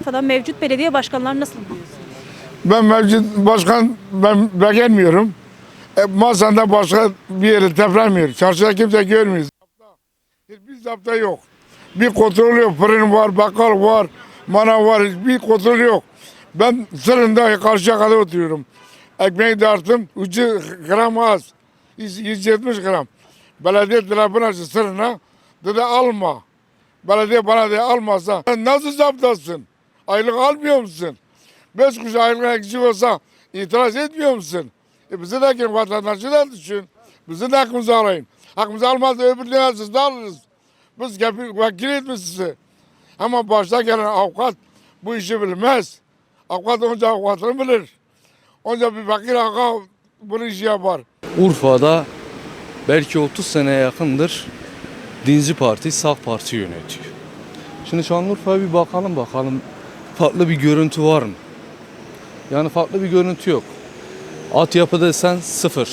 Urfa'da mevcut belediye başkanları nasıl buluyorsunuz? Ben mevcut başkan ben beğenmiyorum. E, masanda başka bir yeri tepelemiyor. Çarşıda kimse görmüyor. Hiçbir zapta yok. Bir kontrol yok. Fırın var, bakkal var, manav var. Hiçbir kontrol yok. Ben sırında karşıya kadar oturuyorum. Ekmeği dağıttım. Ucu gram az. 170 gram. Belediye telefon açtı sırrına. Dedi alma. Belediye bana dedi almazsa. Nasıl zaptasın? Aylık almıyor musun? Beş kuruş aylık eksik olsa itiraz etmiyor musun? E bizi de kim vatandaşı da düşün. Bizim de hakkımızı arayın. Hakkımızı almaz öbürlerine siz de alırız. Biz vekil etmiş sizi. Ama başta gelen avukat bu işi bilmez. Avukat önce avukatını bilir. Önce bir fakir avukat bunu işi yapar. Urfa'da belki 30 seneye yakındır Dinci Parti, Sağ Parti yönetiyor. Şimdi Şanlıurfa'ya bir bakalım bakalım farklı bir görüntü var mı? Yani farklı bir görüntü yok. Altyapı desen sıfır.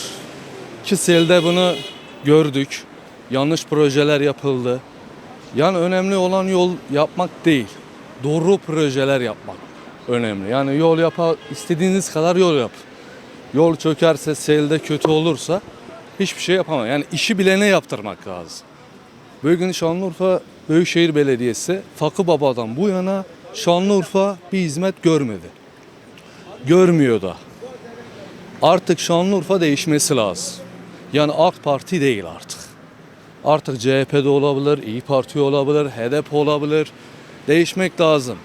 Ki selde bunu gördük. Yanlış projeler yapıldı. Yani önemli olan yol yapmak değil. Doğru projeler yapmak önemli. Yani yol yapa istediğiniz kadar yol yap. Yol çökerse, selde kötü olursa hiçbir şey yapamam. Yani işi bilene yaptırmak lazım. Bugün Şanlıurfa Büyükşehir Belediyesi Fakı Baba'dan bu yana Şanlıurfa bir hizmet görmedi. Görmüyor da. Artık Şanlıurfa değişmesi lazım. Yani AK Parti değil artık. Artık CHP'de olabilir, İyi Parti olabilir, HDP olabilir. Değişmek lazım.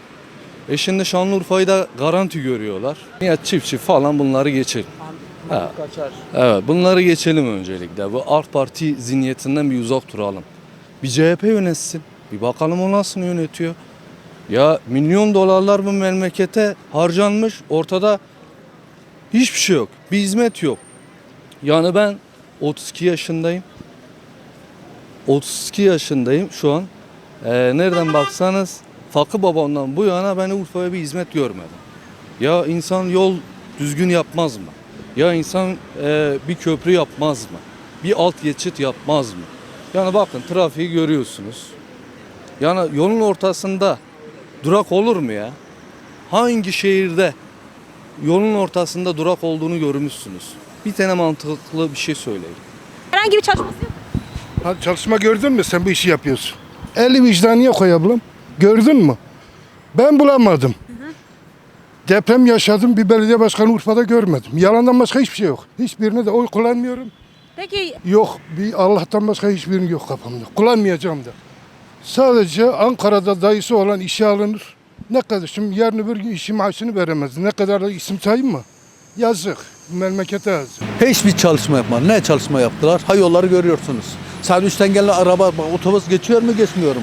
E şimdi Şanlıurfa'yı da garanti görüyorlar. Ya çiftçi falan bunları geçelim. Ha. Evet bunları geçelim öncelikle. Bu AK Parti zihniyetinden bir uzak duralım. Bir CHP yönetsin. Bir bakalım o nasıl yönetiyor. Ya milyon dolarlar bu memlekete harcanmış. Ortada hiçbir şey yok. Bir hizmet yok. Yani ben 32 yaşındayım. 32 yaşındayım şu an. Ee, nereden baksanız Fakı babamdan bu yana ben Urfa'ya bir hizmet görmedim. Ya insan yol düzgün yapmaz mı? Ya insan e, bir köprü yapmaz mı? Bir alt geçit yapmaz mı? Yani bakın trafiği görüyorsunuz. Yani yolun ortasında durak olur mu ya? Hangi şehirde yolun ortasında durak olduğunu görmüşsünüz? Bir tane mantıklı bir şey söyleyin. Herhangi bir çalışması yok. Ha, çalışma gördün mü sen bu işi yapıyorsun? Eli vicdanıya koy ablam. Gördün mü? Ben bulamadım. Deprem yaşadım bir belediye başkanı Urfa'da görmedim. Yalandan başka hiçbir şey yok. Hiçbirine de oy kullanmıyorum. Peki Yok bir Allah'tan başka hiçbirini yok kafamda. Kullanmayacağım da. Sadece Ankara'da dayısı olan işe alınır. Ne kadar şimdi yarın öbür gün işi maaşını veremez. Ne kadar da isim sayayım mı? Yazık. Memlekete yazık. Hiçbir çalışma yapmadı. Ne çalışma yaptılar? Ha yolları görüyorsunuz. Sen üçten gelen araba, otobüs geçiyor mu geçmiyor mu?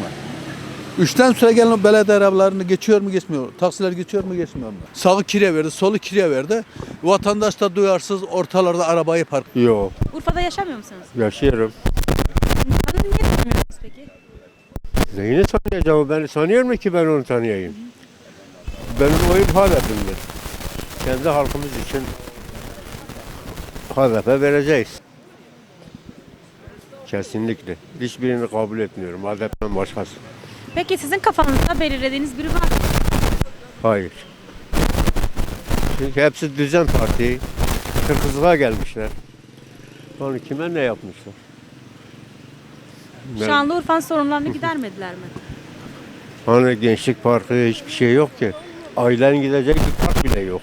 Üçten sonra gelen belediye arabalarını geçiyor mu geçmiyor mu? Taksiler geçiyor mu geçmiyor mu? Sağı kireye verdi, solu kireye verdi. Vatandaş da duyarsız ortalarda arabayı park. Yok, Urfa'da yaşamıyor musunuz? yaşıyorum. İnsanı niye tanımıyorsunuz peki? Neyini tanıyacağım? Beni tanıyor mu ki ben onu tanıyayım? Benim oyum HDP'mdir. Kendi halkımız için HDP vereceğiz. Kesinlikle. Hiçbirini kabul etmiyorum. HDP'den başkası. Peki sizin kafanızda belirlediğiniz biri var mı? Hayır. Çünkü hepsi düzen parti. Kırkızlığa gelmişler. Onu kime ne yapmışlar? Ben- Şanlıurfa'nın sorunlarını gidermediler mi? Hani gençlik parkı hiçbir şey yok ki. Ailen gidecek bir park bile yok.